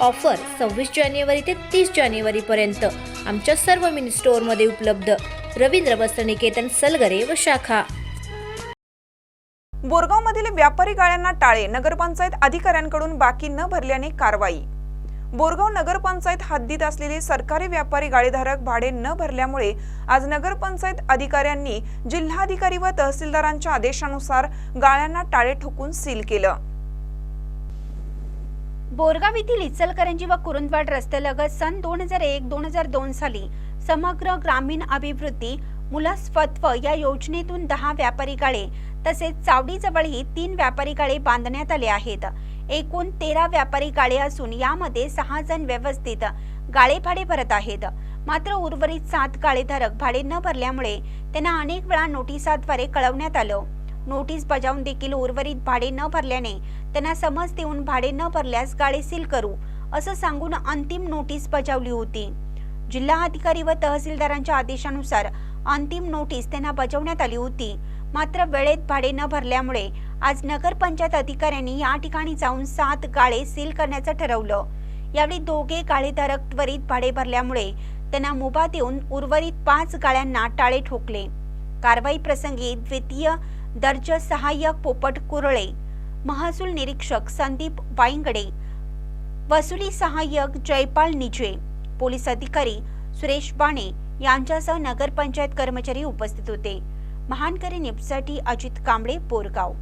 Offer सव्वीस जानेवारी ते तीस जानेवारीपर्यंत आमच्या सर्व मिनी स्टोअरमध्ये उपलब्ध. रवींद्र वस्त्रनिकेतन सलगरे व शाखा. बोरगावमधील व्यापारी गाळ्यांना टाळे नगरपंचायत अधिकाऱ्यांकडून बाकी न भरल्याने कारवाई. बोरगाव नगरपंचायत हद्दीत असलेले सरकारी व्यापारी गाळेधारक भाडे न भरल्यामुळे आज नगरपंचायत अधिकाऱ्यांनी जिल्हाधिकारी व तहसीलदारांच्या आदेशानुसार गाळ्यांना टाळे ठोकून सील केलं. बोरगाव येथील इचलकरंजी व कुरुंदवाड रस्त्यालगत सन दोन हजार एक दोन हजार दोन साली समग्र ग्रामीण अभिवृद्धी मुलास्फत्व या योजनेतून दहा व्यापारी गाळे तसेच चावडीजवळही तीन व्यापारी गाळे बांधण्यात आले आहेत. एकूण तेरा व्यापारी गाळे असून यामध्ये सहा जण व्यवस्थित गाळे भाडे भरत आहेत. मात्र उर्वरित सात गाळेधारक भाडे न भरल्यामुळे त्यांना अनेक वेळा नोटिसाद्वारे कळवण्यात आलं. नोटीस बजावून देखील उर्वरित भाडे न भरल्याने त्यांना समज देऊन भाडे न भरल्यास गाळे सील करू असं सांगून अंतिम नोटीस बजावली होती. जिल्हा अधिकारी व तहसीलदारांच्या आदेशानुसार अंतिम नोटीस त्यांना बजावण्यात आली होती. मात्र वेळेत भाडे न भरल्यामुळे आज नगरपंचायत अधिकाऱ्यांनी या ठिकाणी जाऊन सात गाळे सील करण्याचं ठरवलं. यावेळी दोघे गाळेधारक त्वरित भाडे भरल्यामुळे त्यांना मुभा देऊन उर्वरित पाच गाळ्यांना टाळे ठोकले. कारवाई प्रसंगी द्वितीय दर्ज सहाय्यक पोपट कुरळे महसूल निरीक्षक संदीप वाईंगडे वसुली सहाय्यक जयपाल निजे पोलीस अधिकारी सुरेश बाणे यांच्यासह नगरपंचायत कर्मचारी उपस्थित होते. महानकरी न्यूजसाठी अजित कांबळे बोरगाव.